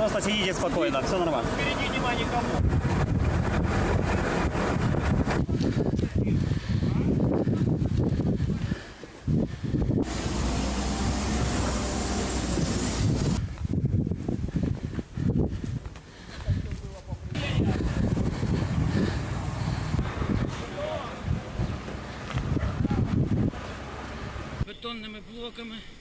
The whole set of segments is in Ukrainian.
Просто сидите спокойно, все нормально. Впереди нема никому. Бетонними блоками.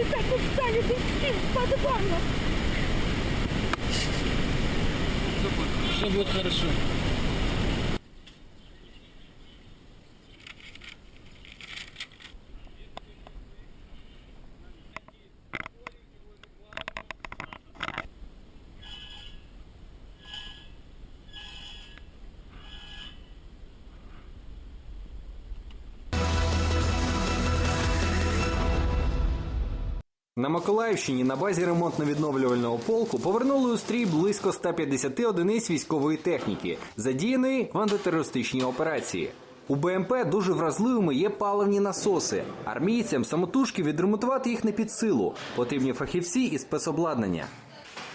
Вы так устали, ты подвально. Все буде хорошо. На Миколаївщині на базі ремонтно-відновлювального полку повернули у стрій близько 150 одиниць військової техніки, задіяної в антитерористичній операції. У БМП дуже вразливими є паливні насоси. Армійцям самотужки відремонтувати їх не під силу. Потрібні фахівці і спецобладнання.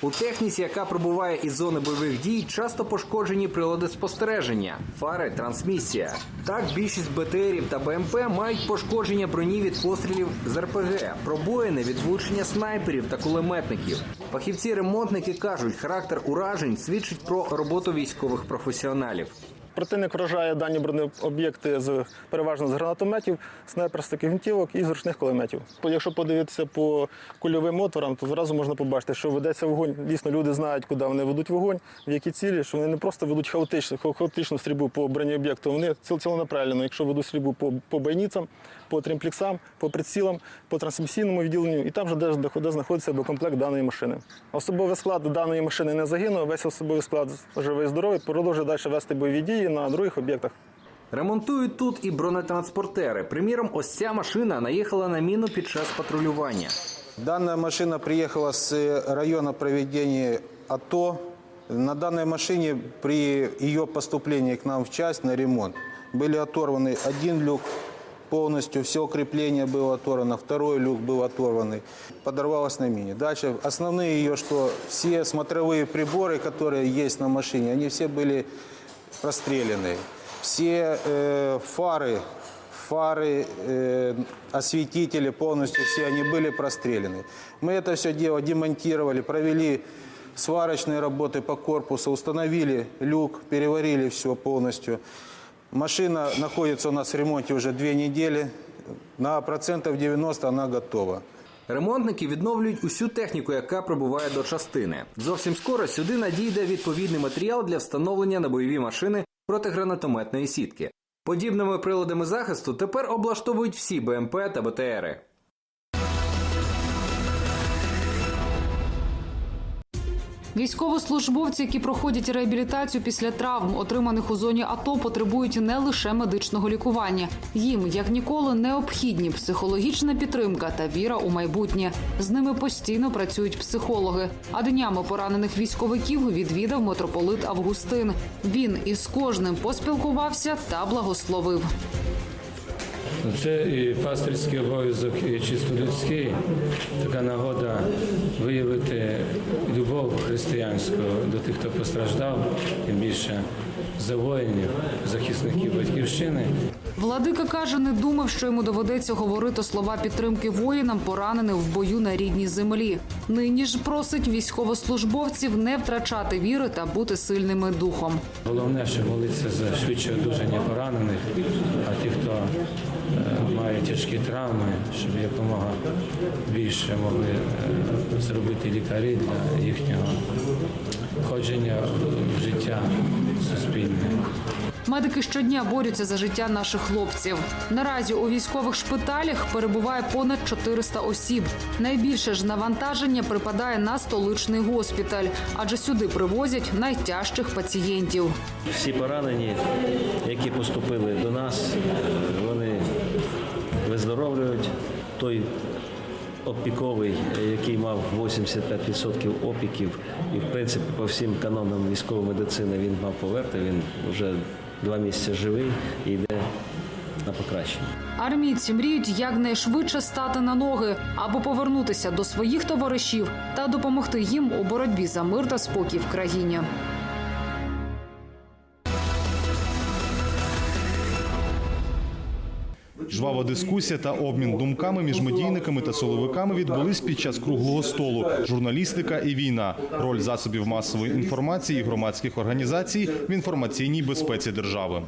У техніці, яка прибуває із зони бойових дій, часто пошкоджені прилади спостереження, фари, трансмісія. Так, більшість БТРів та БМП мають пошкодження броні від пострілів з РПГ, пробоїни від влучення снайперів та кулеметників. Фахівці-ремонтники кажуть, характер уражень свідчить про роботу військових професіоналів. Противник вражає дані бронеоб'єкти з переважно з гранатометів, снайперських гвинтівок і з ручних кулеметів. Якщо подивитися по кульовим отворам, то зразу можна побачити, що ведеться вогонь. Дійсно, люди знають, куди вони ведуть вогонь, в які цілі, що вони не просто ведуть хаотичну, хаотичну стрільбу по бронеоб'єкту, вони ціл- цілонаправлено. Якщо ведуть стрільбу по, по бойницям, по тримплексам, по прицілам, по трансмісійному відділенню, і там вже де, знаходиться докомплект даної машини. Особовий склад даної машини не загинув, весь особовий склад живий здоровий, продовжує далі вести бойові дії на других об'єктах. Ремонтують тут і бронетранспортери. Приміром, ось ця машина наїхала на міну під час патрулювання. Данная машина приехала с района проведения АТО. На данной машине при ее поступлении к нам в часть на ремонт были оторваны один люк полностью, все крепление было оторвано, второй люк был оторванный, подорвалась на мине. Дальше основные ее, что все смотровые приборы, которые есть на машине, они все были прострелены. Все э, фары, фары, э, осветители полностью все они были прострелены. Мы это все дело демонтировали, провели сварочные работы по корпусу, установили люк, переварили все полностью. Машина находится у нас в ремонте уже две недели. На процентов 90 она готова. Ремонтники відновлюють усю техніку, яка прибуває до частини. Зовсім скоро сюди надійде відповідний матеріал для встановлення на бойові машини протигранатометної сітки. Подібними приладами захисту тепер облаштовують всі БМП та БТРи. Військовослужбовці, які проходять реабілітацію після травм, отриманих у зоні АТО, потребують не лише медичного лікування. Їм як ніколи необхідні психологічна підтримка та віра у майбутнє. З ними постійно працюють психологи. А днями поранених військовиків відвідав митрополит Августин. Він із кожним поспілкувався та благословив. Це і пастирський обов'язок, і чисто людський. Така нагода виявити любов християнську до тих, хто постраждав, тим більше за воїнів, захисників батьківщини. Владика каже, не думав, що йому доведеться говорити слова підтримки воїнам, пораненим в бою на рідній землі. Нині ж просить військовослужбовців не втрачати віри та бути сильними духом. Головне, щоб молитися за швидше одужання поранених, а ті, хто е, має тяжкі травми, щоб якомога більше могли е, зробити лікарі для їхнього входження в життя суспільне. Медики щодня борються за життя наших хлопців. Наразі у військових шпиталях перебуває понад 400 осіб. Найбільше ж навантаження припадає на столичний госпіталь, адже сюди привозять найтяжчих пацієнтів. Всі поранені, які поступили до нас, вони виздоровлюють, той опіковий, який мав 85% опіків, і в принципі по всім канонам військової медицини він мав поверти. Він вже два місяці живий і йде на покращення. Армійці мріють якнайшвидше стати на ноги, аби повернутися до своїх товаришів та допомогти їм у боротьбі за мир та спокій в країні. Жвава дискусія та обмін думками між медійниками та силовиками відбулись під час круглого столу. Журналістика і війна, роль засобів масової інформації і громадських організацій в інформаційній безпеці держави.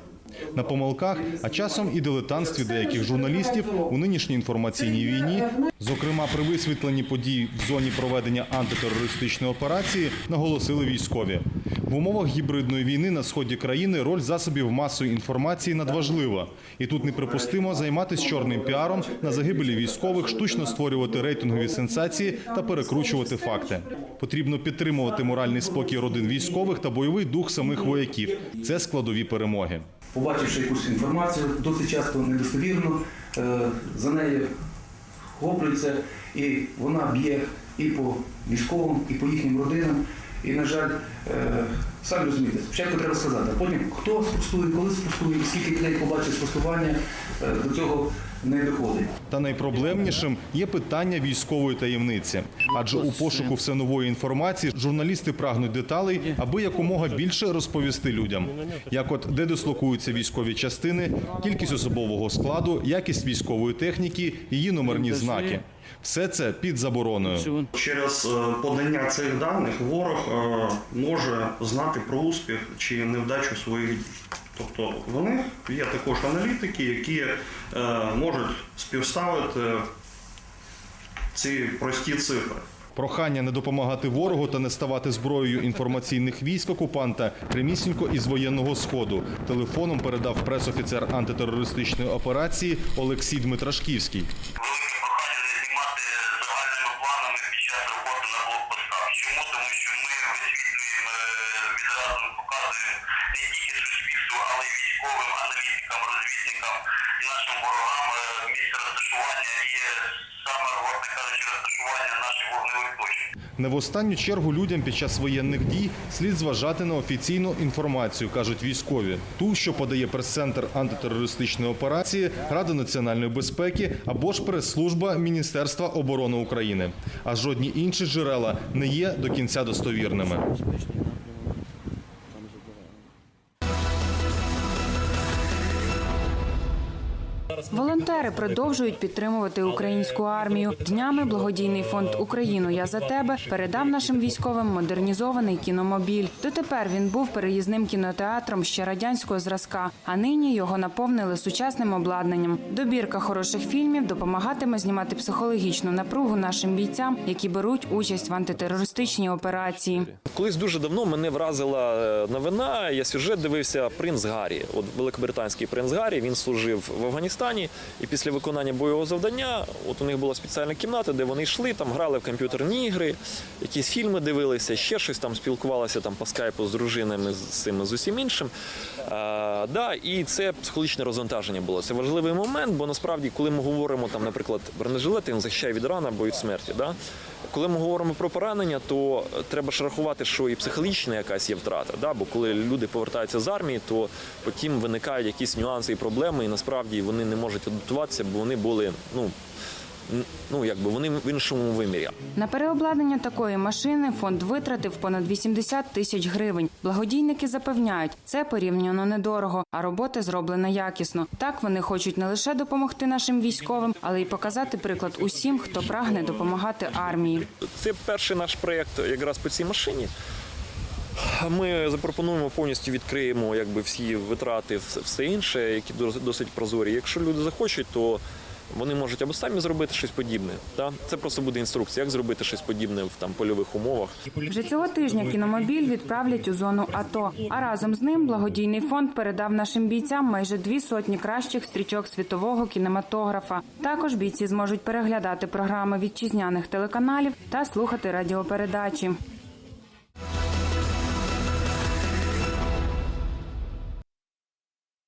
На помилках, а часом і дилетантстві деяких журналістів у нинішній інформаційній війні, зокрема при висвітленні подій в зоні проведення антитерористичної операції, наголосили військові. В умовах гібридної війни на сході країни роль засобів масової інформації надважлива. І тут неприпустимо займатися чорним піаром на загибелі військових, штучно створювати рейтингові сенсації та перекручувати факти. Потрібно підтримувати моральний спокій родин військових та бойовий дух самих вояків. Це складові перемоги. Побачивши якусь інформацію, досить часто недостовірну, е, за нею хоплюється, і вона б'є і по військовим, і по їхнім родинам. І, на жаль, е, самі розумієте, спочатку треба сказати, а потім хто спростує, коли спростує, скільки людей побачить спростування, е, до цього не доходить. Та найпроблемнішим є питання військової таємниці. Адже у пошуку все нової інформації журналісти прагнуть деталей, аби якомога більше розповісти людям. Як от де дислокуються військові частини, кількість особового складу, якість військової техніки, її номерні знаки. Все це під забороною. Через е, подання цих даних ворог е, може знати про успіх чи невдачу своїх дій. Тобто вони є також аналітики, які е, можуть співставити ці прості цифри. Прохання не допомагати ворогу та не ставати зброєю інформаційних військ окупанта прямісінько із воєнного сходу. Телефоном передав пресофіцер антитерористичної операції Олексій Дмитрашківський. На. Чому? Тому що ми висвітлюємо е, відразу показуємо не тільки суспільству, але й військовим аналітикам, розвідникам і нашим ворогам е, місце розташування і саме, власне кажучи, розташування наших вогневих точок. Не в останню чергу людям під час воєнних дій слід зважати на офіційну інформацію, кажуть військові. Ту, що подає прес-центр антитерористичної операції, Рада національної безпеки або ж прес-служба Міністерства оборони України. А жодні інші джерела не є до кінця достовірними. Волонтери продовжують підтримувати українську армію. Днями благодійний фонд Україну Я за тебе передав нашим військовим модернізований кіномобіль. Дотепер він був переїзним кінотеатром ще радянського зразка, а нині його наповнили сучасним обладнанням. Добірка хороших фільмів допомагатиме знімати психологічну напругу нашим бійцям, які беруть участь в антитерористичній операції. Колись дуже давно мене вразила е, новина. Я сюжет дивився принц Гаррі. От великобританський принц Гаррі. Він служив в Афганістані, і після виконання бойового завдання, от у них була спеціальна кімната, де вони йшли, там грали в комп'ютерні ігри, якісь фільми дивилися, ще щось там спілкувалися там по скайпу з дружинами з цим з усім іншим. А, да, і це психологічне розвантаження було. Це важливий момент, бо насправді, коли ми говоримо там, наприклад, бронежилет, він захищає від рана або від смерті. Да? Коли ми говоримо про поранення, то треба ж рахувати, що і психологічна якась є втрата. Да? Бо коли люди повертаються з армії, то потім виникають якісь нюанси і проблеми, і насправді вони не можуть адаптуватися, бо вони були ну. Ну, якби вони в іншому вимірі. На переобладнання такої машини фонд витратив понад 80 тисяч гривень. Благодійники запевняють, це порівняно недорого, а робота зроблена якісно. Так вони хочуть не лише допомогти нашим військовим, але й показати приклад усім, хто прагне допомагати армії. Це перший наш проєкт якраз по цій машині. Ми запропонуємо повністю відкриємо якби всі витрати, все інше, які досить прозорі. Якщо люди захочуть, то вони можуть або самі зробити щось подібне. Да? Це просто буде інструкція, як зробити щось подібне в там польових умовах. Вже цього тижня кіномобіль відправлять у зону АТО. А разом з ним благодійний фонд передав нашим бійцям майже дві сотні кращих стрічок світового кінематографа. Також бійці зможуть переглядати програми вітчизняних телеканалів та слухати радіопередачі.